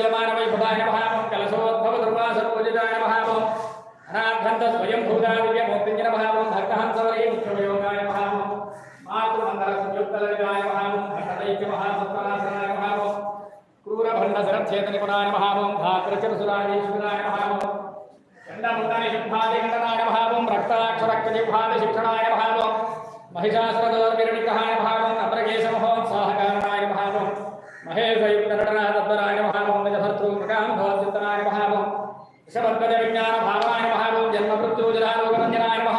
प्रयोजमान वैभवाय नमः कलशोद्भव दुर्वासरोजिताय नमः अनाभ्यन्त स्वयं भूतादिव्य मूर्तिञ्ज नमः भक्तहंसवरे मुख्यवयोगाय नमः मातृमन्तर संयुक्तललिताय नमः महासत्वनाशनाय नमः क्रूरभण्ड सरच्छेदनिपुराय नमः भातृचरसुराजेश्वराय नमः चण्डमुण्डनिशुभादिघण्डनाय नमः रक्ताक्षरक्तजिह्वादिशिक्षणाय नमः महिषासुरदौर्विरणिकहाय नमः अमृगेशमहोत्साहकारणाय नमः समर्पद विज्ञान भावाय महाभूम जन्म मृत्यु जरा लोकरंजनाय